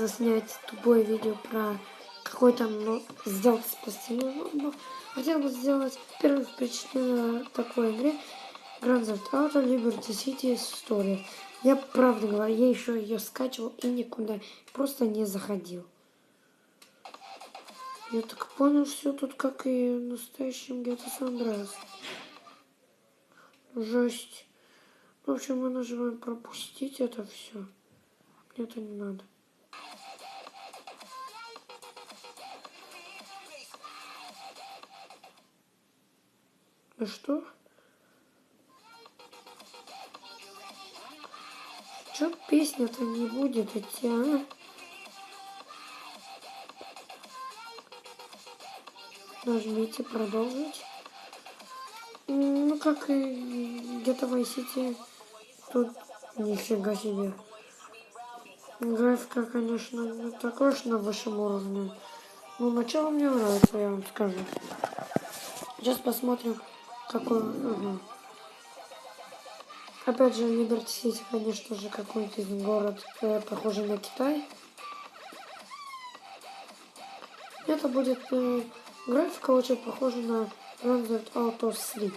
заснять тупое видео про какой-то ну, сделать спасение. Но хотел бы сделать первое впечатление такой игре Grand Theft Auto Liberty City Story. Я правда говорю, я еще ее скачивал и никуда просто не заходил. Я так понял, все тут как и в настоящем GTA San Andreas. Жесть. В общем, мы нажимаем пропустить это все. Это не надо. А что? Что песня-то не будет идти, а? Нажмите продолжить. Ну, как и где-то в ICT. Тут нифига себе. Графика, конечно, не такой уж на высшем уровне. Но начало мне нравится, я вам скажу. Сейчас посмотрим, какой... Угу. Опять же, Либерти Сити, конечно же, какой-то город, э, похожий на Китай. Это будет э, графика очень похожа на Grand Theft Auto 3.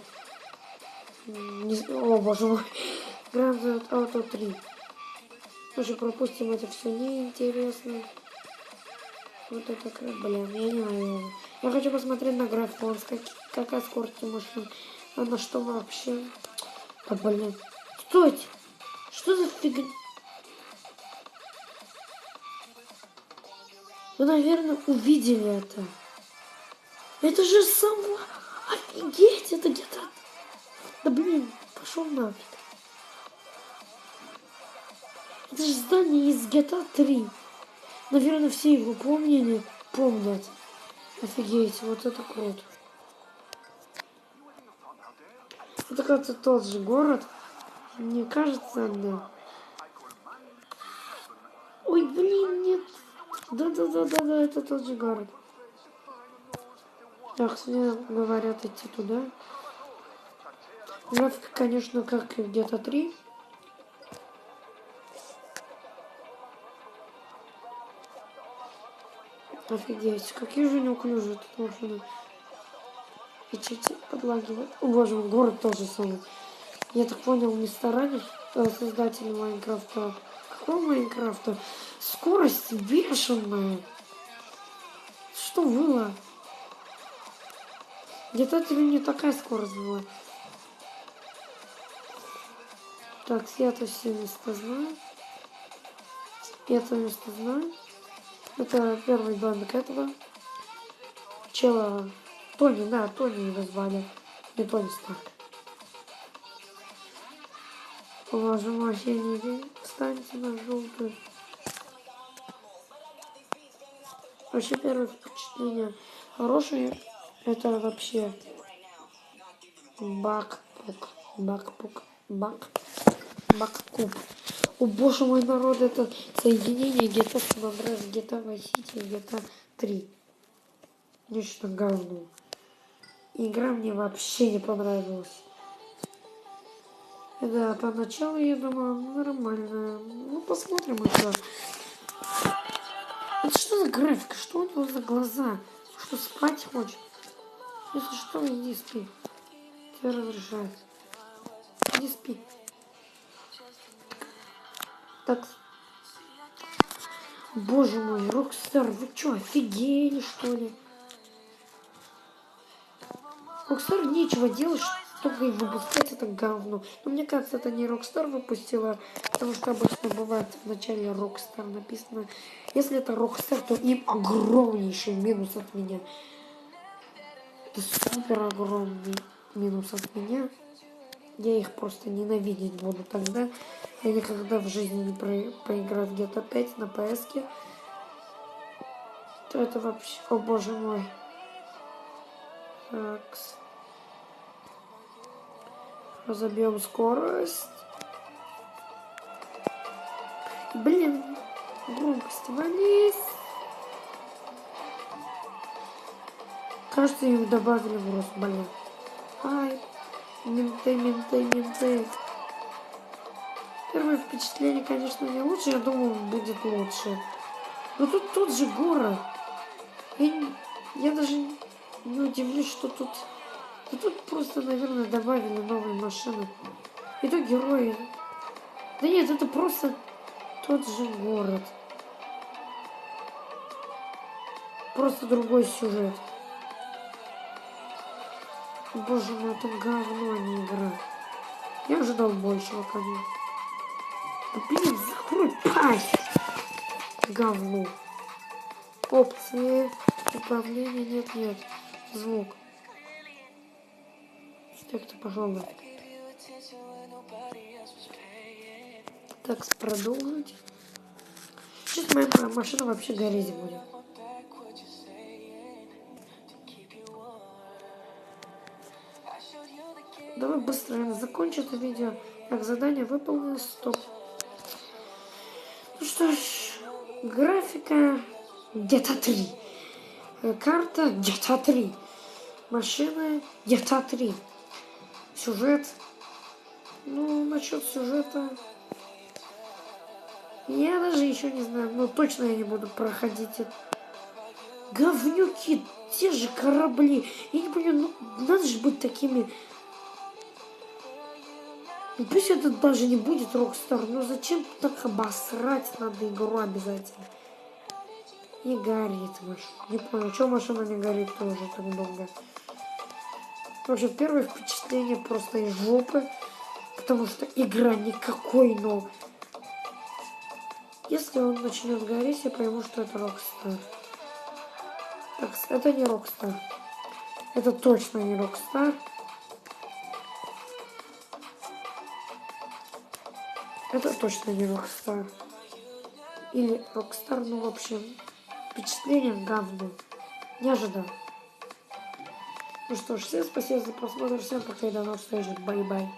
Не, о, боже мой. Grand Auto 3. Уже пропустим это все неинтересно. Вот это как, блин, я не знаю. Я хочу посмотреть на графон, как, какая скорость машин. А на что вообще? Да блин. Стойте! Что за фигня? Вы, наверное, увидели это. Это же сам... Офигеть, это где-то... Да блин, пошел нафиг. Это же здание из GTA 3. Наверное, все его помнили, помнят. Офигеть, вот это круто. Это как-то тот же город. Мне кажется, да. Ой, блин, нет. Да-да-да-да-да, это тот же город. Так, все говорят идти туда. Графика, конечно, как где-то три. Офигеть, какие же неуклюжие тут машины. Печати подлагивают. О боже мой, город тоже самый. Я так понял, мистер Раннер, э, создатель Майнкрафта. Какого Майнкрафта? Скорость бешеная. Что было? Где-то это не такая скорость была. Так, я это все место знаю. Я это место знаю. Это первый домик этого. Чела. Тони, да, Тони его звали. Не Тони Старк. Боже мой, не вижу. Встаньте на желтую. Вообще первое впечатление хорошее. Это вообще бакпук. Бакпук. Бак. Баккуб. О боже мой народ, это соединение где-то San Andreas, где-то Vice где-то 3. Нечто говно. Игра мне вообще не понравилась. Да, поначалу я думала, нормально. Ну, посмотрим еще. Это что за графика? Что у него за глаза? Что, спать хочет? Если что, иди спи. Тебе разрешают. Иди спи. Так. Боже мой, Рокстар, вы что, офигели, что ли? Рокстар нечего делать, чтобы выпускать это говно. Но мне кажется, это не Rockstar выпустила, потому что обычно бывает в начале Rockstar написано. Если это Rockstar, то им огромнейший минус от меня. Это супер огромный минус от меня. Я их просто ненавидеть буду тогда. Я никогда в жизни не про проиграю где-то 5 на ps -ке. То это вообще... О боже мой. Так. Разобьем скорость. Блин, громкость вались. Кажется, им добавили в рост, блин. Ай, менты, менты, менты. Первое впечатление, конечно, не лучше. Я думаю, будет лучше. Ну тут тот же город. Я, я даже не удивлюсь, что тут... Да тут просто, наверное, добавили новые машины. И то герои. Да нет, это просто тот же город. Просто другой сюжет. Боже мой, это говно, не игра. Я ожидал большего, конечно. Да блин, закрой пасть! Говно. Опции. Управления нет, нет. Звук. Так-то, пожалуй. Так, продолжить. Сейчас моя ма- машина вообще гореть будет. Быстро закончу это видео. Так, задание выполнено. Стоп. Ну что ж, графика где-то три. Э, Карта где-то три. Машина где-то три. Сюжет. Ну, насчет сюжета. Я даже еще не знаю. Но точно я не буду проходить это. Говнюки, те же корабли. Я не понимаю, ну надо же быть такими ну, Пусть это даже не будет Rockstar, но зачем так обосрать надо игру обязательно? Не горит машина. Не понял, что машина не горит тоже так долго. В общем, первое впечатление просто из жопы, потому что игра никакой, но... Если он начнет гореть, я пойму, что это Rockstar. Так, это не Rockstar. Это точно не Rockstar. Это точно не Rockstar. Или Rockstar, ну, в общем, впечатление говно. Не ожидал. Ну что ж, всем спасибо за просмотр, всем пока и до новых встреч, бай-бай.